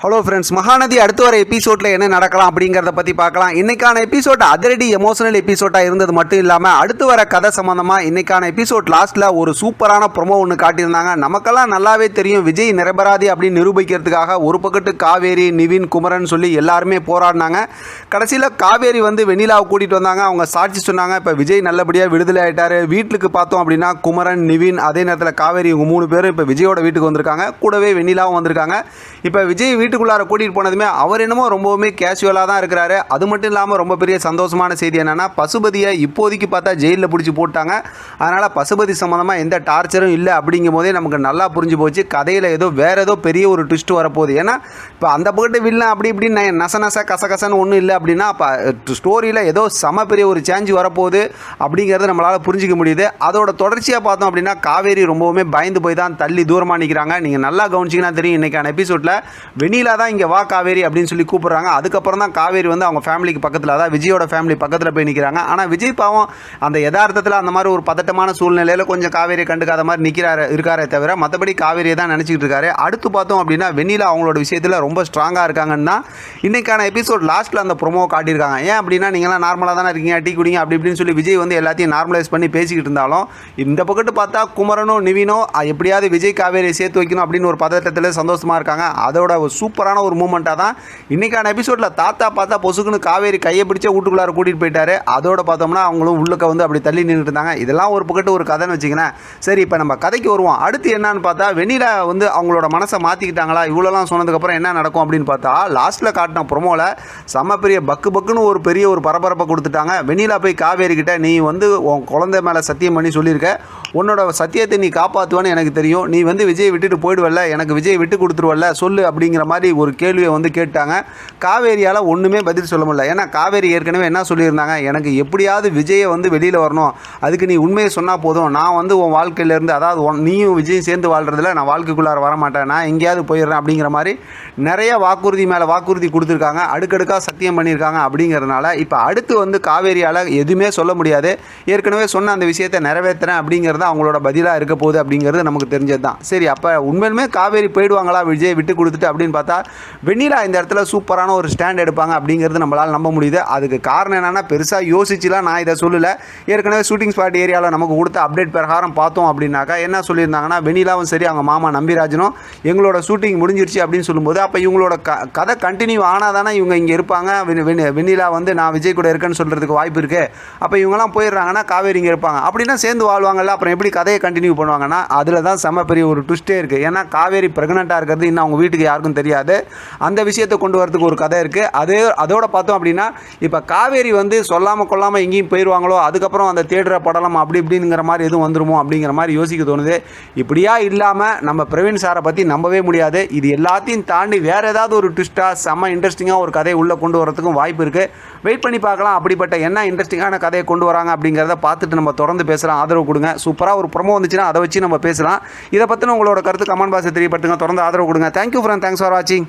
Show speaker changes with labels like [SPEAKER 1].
[SPEAKER 1] Hello friends Mahanadi அடுத்து வர எபிசோடில் என்ன நடக்கலாம் அப்படிங்கிறத பற்றி பார்க்கலாம். இன்னைக்கான எபிசோட் அதிரடி எமோஷனல் எபிசோடாக இருந்தது மட்டும் இல்லாமல் அடுத்து வர கதை சம்மந்தமாக இன்னைக்கான எபிசோட் லாஸ்ட்டில் ஒரு சூப்பரான ப்ரொமோ ஒன்று காட்டியிருந்தாங்க. நமக்கெல்லாம் நல்லாவே தெரியும் விஜய் நிரபராதி அப்படின்னு நிரூபிக்கிறதுக்காக ஒரு பக்கத்து காவேரி நிவின் குமரன் சொல்லி எல்லாருமே போராடினாங்க. கடைசியில் காவேரி வந்து வெண்ணிலாவை கூட்டிகிட்டு வந்தாங்க. அவங்க சாட்சி சொன்னாங்க இப்போ விஜய் நல்லபடியாக விடுதலை ஆயிட்டாரு. வீட்டுக்கு பார்த்தோம் அப்படின்னா குமரன் நிவின் அதே நேரத்தில் காவேரி இவங்க மூணு பேரும் இப்போ விஜயோட வீட்டுக்கு வந்திருக்காங்க. கூடவே வெண்ணிலாவும் வந்திருக்காங்க. இப்போ விஜய் வீட்டுக்குள்ளார கூட்டிகிட்டு போனதுமே அவர் என்னமோ ரொம்பவுமே கேஷுவலாக தான் இருக்கிறாரு. அது மட்டும் இல்லாமல் ரொம்ப பெரிய சந்தோஷமான செய்தி என்னென்னா பசுபதியை இப்போதைக்கு பார்த்தா ஜெயிலில் பிடிச்சி போட்டாங்க. அதனால் பசுபதி சம்மந்தமாக எந்த டார்ச்சரும் இல்லை அப்படிங்கும் போதே நமக்கு நல்லா புரிஞ்சு போச்சு. கதையில் ஏதோ வேறு ஏதோ பெரிய ஒரு ட்விஸ்ட் வரப்போகுது. ஏன்னா இப்போ அந்த பக்கத்து வில்லன் அப்படி இப்படின்னு நச நச கசகசன்னு ஒன்றும் இல்லை அப்படின்னா அப்போ ஸ்டோரியில் ஏதோ செம பெரிய ஒரு சேஞ்ச் வரப்போகுது அப்படிங்கிறது நம்மளால் புரிஞ்சிக்க முடியுது. அதோட தொடர்ச்சியாக பார்த்தோம் அப்படின்னா காவேரி ரொம்பவுமே பயந்து போய் தான் தள்ளி தூரமாக நிற்கிறாங்க நீங்கள் நல்லா கவனிச்சிங்கன்னா தெரியும் இன்றைக்கான எபிசோடில் வெண்ணிலா தான் இங்கே வா காவேரி அப்படின்னு சொல்லி கூப்பிட்றாங்க. அதுக்கப்புறம் தான் காவேரி வந்து அவங்க ஃபேமிலிக்கு பக்கத்தில் அதாவது விஜயோட ஃபேமிலி பக்கத்தில் போய் நிற்கிறாங்க ஆனால் விஜய் பாவம் அந்த யதார்த்தத்தில் அந்த மாதிரி ஒரு பதட்டமான சூழ்நிலையில் கொஞ்சம் காவேரியை கண்டுக்காத மாதிரி நிற்கிறாரு இருக்காரே தவிர மற்றபடி காவேரியை தான் நினச்சிக்கிட்டு இருக்காரு. அடுத்து பார்த்தோம் அப்படின்னா வெண்ணிலா அவங்களோட விஷயத்தில் ரொம்ப ஸ்ட்ராங்காக இருக்காங்கன்னா இன்றைக்கான எபிசோட் லாஸ்ட்டில் அந்த ப்ரொமோ காட்டியிருக்காங்க. ஏன் அப்படின்னா நீங்களாம் நார்மலாக தானே இருக்கீங்க டீ குடிங்க அப்படி இப்படின்னு சொல்லி விஜய் வந்து எல்லாத்தையும் நார்மலைஸ் பண்ணி பேசிக்கிட்டு இருந்தாலும் இந்த பக்கத்து பார்த்தா குமரனோ நிவினோ எப்படியாவது விஜய் காவேரியை சேர்த்து வைக்கணும் அப்படின்னு ஒரு பதட்டத்தில் சந்தோஷமாக இருக்காங்க. அதோட சூ சூப்பரான ஒரு மூமெண்ட்டாக தான். இன்றைக்கான எபிசோடில் தாத்தா பார்த்தா பொசுக்குன்னு காவேரி கையை பிடிச்சே வீட்டுக்குள்ளார கூட்டிகிட்டு போயிட்டாரு. அதோட பார்த்தோம்னா அவங்களும் உள்ளுக்க வந்து அப்படி தள்ளி நின்றுட்டு இருந்தாங்க. இதெல்லாம் ஒரு பக்கத்து ஒரு கதைன்னு வச்சுக்கிறேன் சரி இப்போ நம்ம கதைக்கு வருவோம். அடுத்து என்னன்னு பார்த்தா வெண்ணிலா வந்து அவங்களோட மனசை மாற்றிக்கிட்டாங்களா இவ்வளோலாம் சொன்னதுக்கப்புறம் என்ன நடக்கும் அப்படின்னு பார்த்தா லாஸ்ட்டில் காட்டின ப்ரொமோவில் செம்ம பெரிய பக்கு பக்குன்னு ஒரு பெரிய ஒரு பரபரப்பை கொடுத்துட்டாங்க. வெண்ணிலா போய் காவேரி கிட்டே நீ வந்து உன் குழந்தை மேலே சத்தியம் பண்ணி சொல்லியிருக்க. உன்னோட சத்தியத்தை நீ காப்பாற்றுவேன்னு எனக்கு தெரியும். நீ வந்து விஜய் விட்டுட்டு போயிடுவல்ல. எனக்கு விஜய் விட்டு கொடுத்துருவல்ல. சொல்லு அப்படிங்கிற மாதிரி ஒரு கேள்வியை வந்து கேட்டாங்க. காவேரியால் ஒன்றுமே பதில் சொல்ல முடியல. ஏன்னா காவேரி ஏற்கனவே என்ன சொல்லியிருந்தாங்க? எனக்கு எப்படியாவது விஜயை வந்து வெளியில் வரணும். அதுக்கு நீ உண்மையை சொன்னால் போதும். நான் வந்து உன் வாழ்க்கையிலேருந்து அதாவது ஒன் நீயும் விஜயும் சேர்ந்து வாழ்கிறதுல நான் வாழ்க்கைக்குள்ளார வரமாட்டேன். நான் எங்கேயாவது போயிடுறேன் அப்படிங்கிற மாதிரி நிறைய வாக்குறுதி மேலே வாக்குறுதி கொடுத்துருக்காங்க. அடுக்கடுக்காக சத்தியம் பண்ணியிருக்காங்க அப்படிங்கிறதுனால இப்போ அடுத்து வந்து காவேரியால் எதுவுமே சொல்ல முடியாது. ஏற்கனவே சொன்ன அந்த விஷயத்தை நிறைவேற்றுறேன் அப்படிங்கிறது அவங்களோட பதிலாக இருக்க போகுது அப்படிங்கிறது நமக்கு தெரிஞ்சது தான் சரி அப்போ உண்மையிலுமே காவேரி போயிடுவாங்களா? விஜய் விட்டு கொடுத்துட்டு அப்படின்னு பார்த்தா பார்த்தா வெண்ணிலா இந்த இடத்துல சூப்பரான ஒரு ஸ்டாண்ட் எடுப்பாங்க அப்படிங்கிறது நம்மளால் நம்ப முடியுது. அதுக்கு காரணம் என்னென்னா பெருசாக யோசிச்சுலாம் நான் இதை சொல்லலை. ஏற்கனவே ஷூட்டிங் ஸ்பாட் ஏரியாவில் நமக்கு கொடுத்த அப்டேட் பிரகாரம் பார்த்தோம் அப்படின்னாக்கா என்ன சொல்லியிருந்தாங்கன்னா வெண்ணிலாவும் சரி அவங்க மாமா நம்பிராஜனும் எங்களோட ஷூட்டிங் முடிஞ்சிருச்சு அப்படின்னு சொல்லும்போது அப்போ இவங்களோட க கதை கண்டினியூ ஆனால் தானே இவங்க இங்கே இருப்பாங்க. வெண்ணிலா வந்து நான் விஜய் கூட இருக்கேன்னு சொல்கிறதுக்கு வாய்ப்பு இருக்குது அப்போ இவங்கெல்லாம் போயிடுறாங்கன்னா காவேரி இங்கே இருப்பாங்க. அப்படின்னா சேர்ந்து வாழ்வாங்கல்ல அப்புறம் எப்படி கதையை கண்டினியூ பண்ணுவாங்கன்னா அதில் தான் செம்ம பெரிய ஒரு ட்விஸ்ட்டே இருக்குது ஏன்னா காவேரி ப்ரெக்னெண்ட்டாக இருக்கிறது இன்னும் அவங்க வீட்டுக்கு யாருக்கும் தெரியாது. அந்த விஷயத்தை கொண்டு வரதுக்கு ஒரு கதை இருக்குது அதே அதோட பார்த்தோம் அப்படின்னா இப்போ காவேரி வந்து சொல்லாமல் கொள்ளாமல் எங்கேயும் போயிடுவாங்களோ அதுக்கப்புறம் அந்த தேடுற படலம் அப்படி இப்படிங்கிற மாதிரி எதுவும் வந்துருமோ அப்படிங்கிற மாதிரி யோசிக்க தோணுது. இப்படியா இல்லாமல் நம்ம பிரவீன் சாரை பற்றி நம்பவே முடியாது. இது எல்லாத்தையும் தாண்டி வேறு ஏதாவது ஒரு ட்விஸ்ட்டாக செம்ம இன்ட்ரெஸ்டிங்காக ஒரு கதையை உள்ளே கொண்டு வரதுக்கும் வாய்ப்பு இருக்குது வெயிட் பண்ணி பார்க்கலாம். அப்படிப்பட்ட என்ன இன்ட்ரெஸ்டிங்கான கதையை கொண்டு வராங்க அப்படிங்கிறத பார்த்துட்டு நம்ம தொடர்ந்து பேசலாம். ஆதரவு கொடுங்க. சூப்பராக ஒரு ப்ரொமோ வந்துச்சுன்னா அதை வச்சு நம்ம பேசலாம். இதை பற்றின உங்களோட கருத்து கமெண்ட் பாக்ஸை தெரியப்படுத்துங்க. தொடர்ந்து ஆதரவு கொடுங்க. தேங்க்யூ ஃப்ரெண்ட் தேங்க்ஸ் ஃபார் வாட்சிங் 进